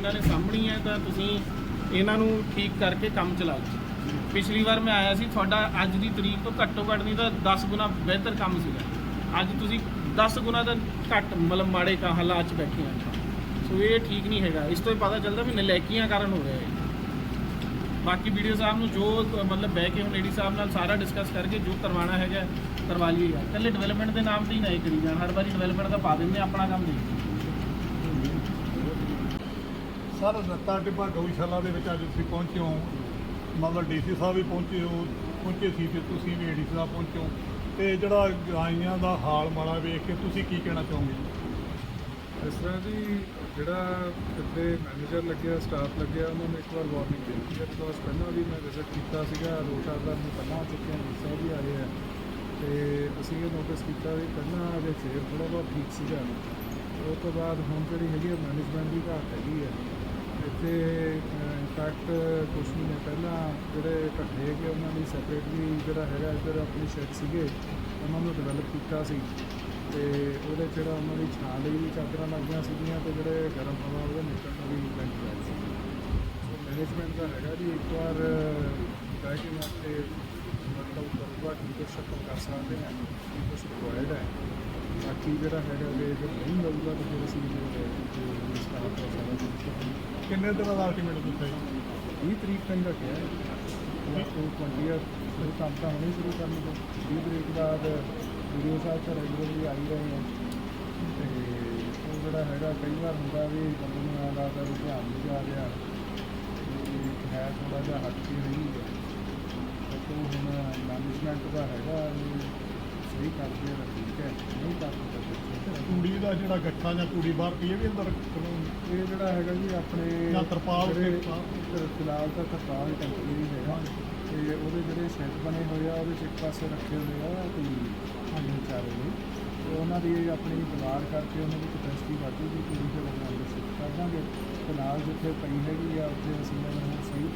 ਨੇ ਸਾਂਭਣੀ ਹੈ ਤਾਂ ਤੁਸੀਂ ਇਹਨਾਂ ਨੂੰ ਠੀਕ ਕਰਕੇ ਕੰਮ ਚਲਾ ਲਓ। ਪਿਛਲੀ ਵਾਰ ਮੈਂ ਆਇਆ ਸੀ ਤੁਹਾਡਾ ਅੱਜ ਦੀ ਤਰੀਕ ਤੋਂ ਘੱਟੋ ਘੱਟ ਨਹੀਂ ਤਾਂ 10 ਗੁਣਾ ਬਿਹਤਰ ਕੰਮ ਸੀਗਾ। ਅੱਜ ਤੁਸੀਂ 10 ਗੁਣਾ ਦਾ ਘੱਟ ਮਤਲਬ ਮਾੜੇ ਕਾ ਹਾਲਾਤ 'ਚ ਬੈਠੇ ਆ। ਸੋ ਇਹ ਠੀਕ ਨਹੀਂ ਹੈਗਾ। ਇਸ ਤੋਂ ਹੀ ਪਤਾ ਚੱਲਦਾ ਵੀ ਨਲੈਕੀਆਂ ਕਾਰਨ ਹੋ ਰਿਹਾ ਹੈ। ਬਾਕੀ ਵੀਡੀਓ ਸਾਹਿਬ ਨੂੰ ਜੋ ਮਤਲਬ ਬਹਿ ਕੇ ਹੁਣ ਲੇਡੀ ਸਾਹਿਬ ਨਾਲ ਸਾਰਾ ਡਿਸਕਸ ਕਰਕੇ ਜੋ ਕਰਵਾਉਣਾ ਹੈਗਾ ਕਰਵਾ ਲਈਏਗਾ ਇਕੱਲੇ ਡਿਵੈਲਪਮੈਂਟ ਦੇ ਨਾਮ ਤੇ ਹੀ ਨਾ ਇਹ ਕਰੀ ਜਾਣ। ਹਰ ਵਾਰੀ ਡਿਵੈਲਪਮੈਂਟ ਦਾ ਪਾ ਦਿੰਦੇ ਆ, ਆਪਣਾ ਕੰਮ ਨਹੀਂ ਸਰ ਰੱਤਾ ਟਿੱਬਾ ਗਊਸ਼ਾਲਾ ਦੇ ਵਿੱਚ ਅੱਜ ਤੁਸੀਂ ਪਹੁੰਚੇ ਹੋ। ਮਤਲਬ ਡੀਸੀ ਸਾਹਿਬ ਵੀ ਪਹੁੰਚੇ ਹੋ, ਪਹੁੰਚੇ ਸੀ ਤੇ ਤੁਸੀਂ ਵੀ ਏਡੀਸੀ ਸਾਹਿਬ ਪਹੁੰਚੇ ਹੋ। ਤੇ ਜਿਹੜਾ ਗਾਈਆਂ ਦਾ ਹਾਲ ਮਾੜਾ ਵੇਖ ਕੇ ਤੁਸੀਂ ਕੀ ਕਹਿਣਾ ਚਾਹੋਗੇ? ਇਸ ਤਰ੍ਹਾਂ ਜੀ, ਜਿਹੜਾ ਇੱਥੇ ਮੈਨੇਜਰ ਲੱਗਿਆ ਸਟਾਫ ਲੱਗਿਆ, ਉਹਨਾਂ ਨੇ ਇੱਕ ਵਾਰ ਵਾਰਨਿੰਗ ਦੇ ਦਿੱਤੀ ਹੈ ਬਿਕੋਜ਼ ਪਹਿਲਾਂ ਵੀ ਮੈਂ ਵਿਜ਼ਿਟ ਕੀਤਾ ਸੀਗਾ ਰੋਟਾ ਦਾ ਮੈਂ ਪਹਿਲਾਂ ਚੁੱਕਿਆ ਚੁੱਕੇ ਵੀ ਆਏ ਆ। ਤੇ ਅਸੀਂ ਇਹ ਨੋਟਿਸ ਕੀਤਾ ਵੀ ਪਹਿਲਾਂ ਅਜੇ ਫੇਰ ਥੋੜਾ ਬਹੁਤ ਠੀਕ ਸੀਗਾ। ਉਹ ਤੋਂ ਬਾਅਦ ਹੁਣ ਜਿਹੜੀ ਹੈਗੀ ਮੈਨੇਜਮੈਂਟ ਦੀ ਘਾਟ ਹੈਗੀ ਹੈ ਇੱਥੇ ਇਨਫੈਕਟ ਕੁਝ ਮਹੀਨੇ ਪਹਿਲਾਂ ਜਿਹੜੇ ਇਕੱਠੇ ਹੈਗੇ ਉਹਨਾਂ ਦੀ ਸੈਪਰੇਟਲੀ ਜਿਹੜਾ ਹੈਗਾ ਇੱਧਰ ਆਪਣੀ ਸ਼ੈਡ ਸੀਗੇ, ਉਹਨਾਂ ਨੂੰ ਡਿਵੈਲਪ ਕੀਤਾ ਸੀ। ਤੇ ਉਹਦੇ 'ਚ ਜਿਹੜਾ ਉਹਨਾਂ ਦੀ ਛਾਂ ਲਈ ਵੀ ਚਾਦਰਾਂ ਲੱਗੀਆਂ ਸੀਗੀਆਂ ਤੇ ਜਿਹੜੇ ਗਰਮ ਹਵਾ ਉਹਦੇ ਨਿਕਲਣ ਦੀ ਵੈਂਟ ਲਾਈ ਸੀ। ਸੋ ਮੈਨੇਜਮੈਂਟ ਦਾ ਹੈਗਾ ਜੀ, ਇੱਕ ਵਾਰ ਬੈਕ ਇਨ ਤੇ ਮਤਲਬ ਕਰੂਗਾ ਕੀ ਕੁਛ ਆਪਾਂ ਕਰ ਸਕਦੇ ਹਾਂ, ਕੀ ਕੁਛ ਰਿਕੁਆਇਰਡ ਹੈ। ਬਾਕੀ ਜਿਹੜਾ ਹੈਗਾ ਜੇ ਨਹੀਂ ਮਿਲੂਗਾ ਤਾਂ ਫਿਰ ਅਸੀਂ ਸਟਾਫ ਕਿੰਨੇ ਦਿਨਾਂ ਦਾ ਅਲਟੀਮੇਟ ਦਿੱਤਾ ਜੀ? 20 ਤਰੀਕ ਤੱਕ ਰੱਖਿਆ ਹੈ ਤੋਂ 20 ਸ਼ੁਰੂ ਕੰਮ ਤਾਂ ਹੁਣੇ ਸ਼ੁਰੂ ਕਰਨ ਤੋਂ 20 ਤਰੀਕ ਬਾਅਦ ਵੀਡੀਓ ਸਾਹਿਬ ਤਾਂ ਰੈਗੂਲਰਲੀ ਆ ਹੀ ਰਹੇ ਹੈ ਤੇ ਉਹ ਜਿਹੜਾ ਹੈਗਾ, ਕਈ ਵਾਰ ਹੁੰਦਾ ਵੀ ਬੰਦੇ ਨੂੰ ਆਂ ਲੱਗਦਾ ਵੀ ਧਿਆਨ ਨਹੀਂ ਜਾ ਰਿਹਾ ਤੇ ਹੈ ਥੋੜਾ ਜਿਹਾ ਹੱਟ ਕੇ ਰਹੀ ਹੈ। ਤੇ ਹੁਣ ਮੈਨੇਜਮੈਂਟ ਦਾ ਹੈਗਾ ਵੀ ਸਹੀ ਕਰਦੇ ਤਾਂ ਠੀਕ ਹੈ। ਨਹੀਂ ਕਰਦੇ ਤਾਂ ਫਿਰ ਠੀਕ ਹੈ ਤੂੜੀ ਦਾ ਜਿਹੜਾ ਗੱਠਾ ਜਾਂ ਤੂੜੀ ਬਾਹਰ ਪਈ ਇਹ ਵੀ ਅੰਦਰ ਰੱਖਣਾ ਇਹ ਜਿਹੜਾ ਹੈਗਾ ਜੀ ਆਪਣੇ ਜਾਂ ਤਰਪਾਲ ਤੇ। ਫਿਲਹਾਲ ਤਾਂ ਤਰਪਾਲ ਟੈਂਪਰੇਰੀ ਹੈਗਾ। ਤੇ ਉਹਦੇ ਜਿਹੜੇ ਸ਼ੈੱਡ ਬਣੇ ਹੋਏ ਆ ਉਹਦੇ ਇੱਕ ਪਾਸੇ ਰੱਖੇ ਹੋਏ ਆ ਤੇ ਹਾਂਜੀ ਚਾਰੇ ਲਈ ਤੇ ਉਹਨਾਂ ਦੀ ਆਪਣੀ ਦੀਵਾਰ ਕਰਕੇ ਉਹਨਾਂ ਦੀ ਕਪੈਸਿਟੀ ਵਧੂਗੀ ਪੂਰੀ ਤੇ ਉਹਨਾਂ ਅੰਦਰ ਸ਼ਿਫਟ ਕਰ ਦਾਂਗੇ। ਤੇ ਨਾਲ ਜਿੱਥੇ ਪਈ ਹੈਗੀ ਆ ਉੱਥੇ ਅਸੀਂ ਇਹਨਾਂ ਨੂੰ ਸਹੀ